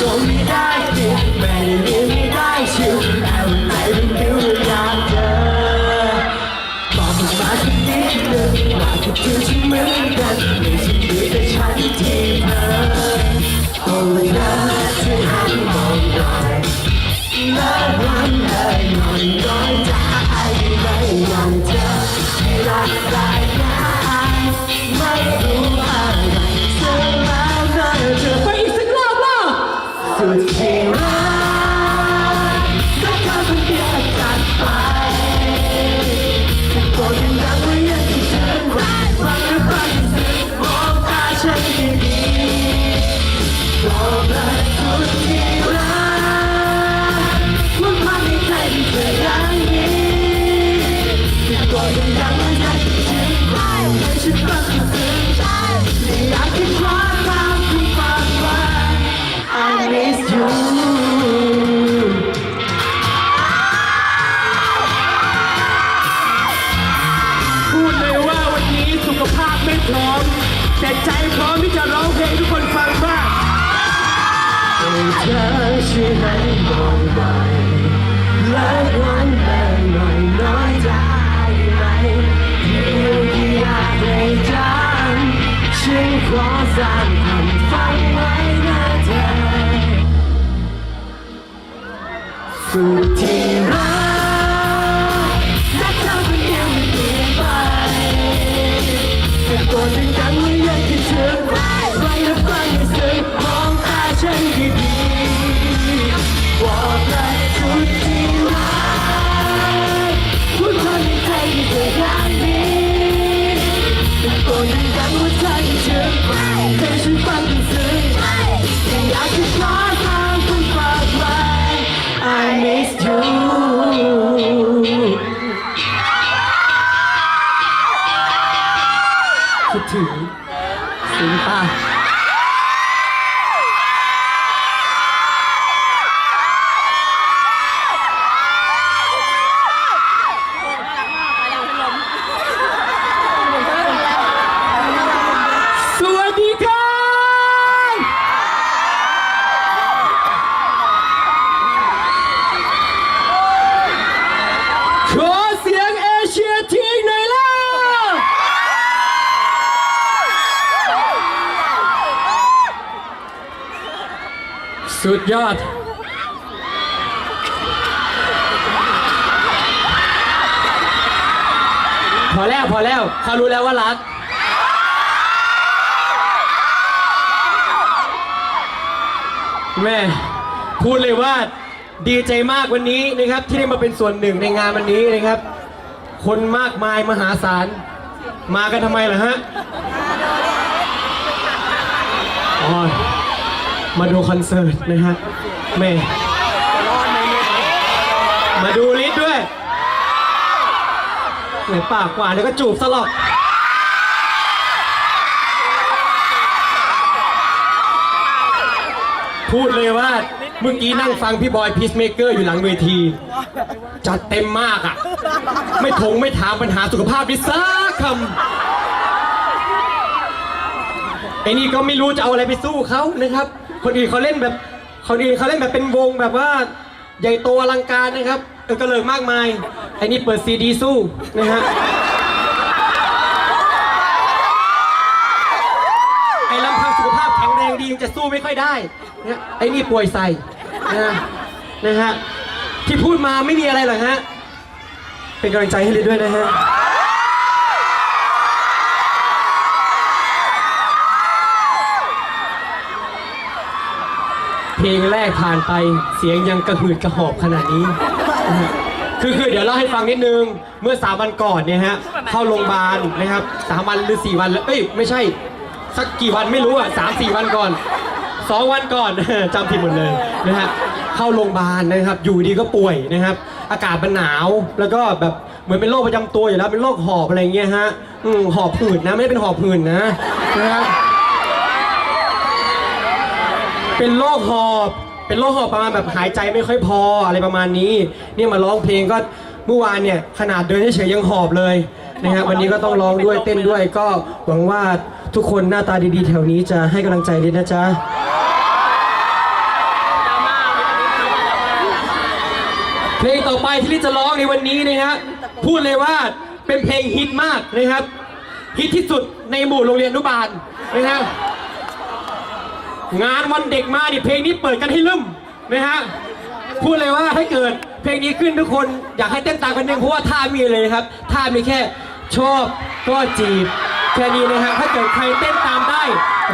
สมได้จริงไม่ลืมได้ชื่แต่วันไหนมันรู้อยากเจอบอกมาสักนิดนึงว่าจะ ช่วยให้มองหน่อยและวันแบ่งหน่อยน้อยได้ไหมเพียงแค่อยากให้จำฉันขอสร้างคำฟังไว้นะเธอสุดที่ คิดถึงสิงป่ะ สุดยอด พอแล้วพอแล้วเขารู้แล้วว่ารัก แม่พูดเลยว่าดีใจมากวันนี้นะครับ ที่ได้มาเป็นส่วนหนึ่งในงานวันนี้นะครับ คนมากมายมหาศาล มากันทำไมล่ะฮะอ๋อ มาดูคอนเสิร์ตนะฮะแม่มาดูลิศด้วยไหนปากกว่าเดี๋ยวก็จูบซะหรอกพูดเลยว่าเมื่อกี้นั่งฟังพี่บอยพีซเมเกอร์อยู่หลังเวที จัดเต็มมากอะ ไม่ทงไม่ถามปัญหาสุขภาพดิสักคำไอ้นี่ก็ไม่รู้จะเอาอะไรไปสู้เขานะครับ คนอื่นเขาเล่นแบบคนอื่นเขาเล่นแบบเป็นวงแบบว่าใหญ่โตอลังการนะครับเออกระเลิกมากมายไอ้นี่เปิดซีดีสู้นะฮะไอ้ลำพังสุขภาพแข็งแรงดีจะสู้ไม่ค่อยได้นะไอ้นี่ป่วยใส่นะนะฮะที่พูดมาไม่มีอะไรหรอกฮะเป็นกำลังใจให้เลยด้วยนะฮะ เพลงแรกผ่านไปเสียงยังกระหืดกระหอบขนาดนี้ คือคือเดี๋ยวเล่าให้ฟังนิดนึง เมื่อสามวันก่อนเนี่ยฮะเข้าโรงพยาบาลนะครับสามวันหรือสี่วันแล้วเอ้ยไม่ใช่ สักกี่วันไม่รู้อะสามสี่วันก่อนสองวันก่อนจำผิดหมดเลยนะฮะเข้าโรงพยาบาลนะครับ อยู่ดีก็ป่วยนะครับ อากาศมันหนาวแล้วก็แบบเหมือนเป็นโรคประจำตัวอยู่แล้วเป็นโรคหอบอะไรเงี้ยฮะหอบหืดนะไม่ได้เป็นหอบหืดนะนะครับ เป็นโรคหอบ เป็นโรคหอบประมาณแบบหายใจไม่ค่อยพออะไรประมาณนี้ เนี่ยมาร้องเพลงก็เมื่อวานเนี่ยขนาดเดินเฉยๆยังหอบเลยนะฮะวันนี้ก็ต้องร้องด้วยเต้นด้วยก็หวังว่าทุกคนหน้าตาดีๆ แถวนี้จะให้กำลังใจดีนะจ๊ะเพลงต่อไปที่ลิจะร้องในวันนี้นะฮะพูดเลยว่าเป็นเพลงฮิตมากนะครับฮิตที่สุดในหมู่โรงเรียนอนุบาลนะครับ งานวันเด็กมาดิเพลงนี้เปิดกันให้ลืมนะฮะพูดเลยว่าให้เกิดเพลงนี้ขึ้นทุกคนอยากให้เต้นตามกันเองเพราะว่าท่ามีเลยครับท่ามีแค่ชอบก็จีบแค่นี้นะฮะถ้าเกิดใครเต้นตามได้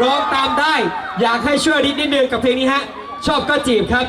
ร้องตามได้ อยากให้ช่วยนิดนิดนึงกับเพลงนี้ฮะชอบก็จีบครับ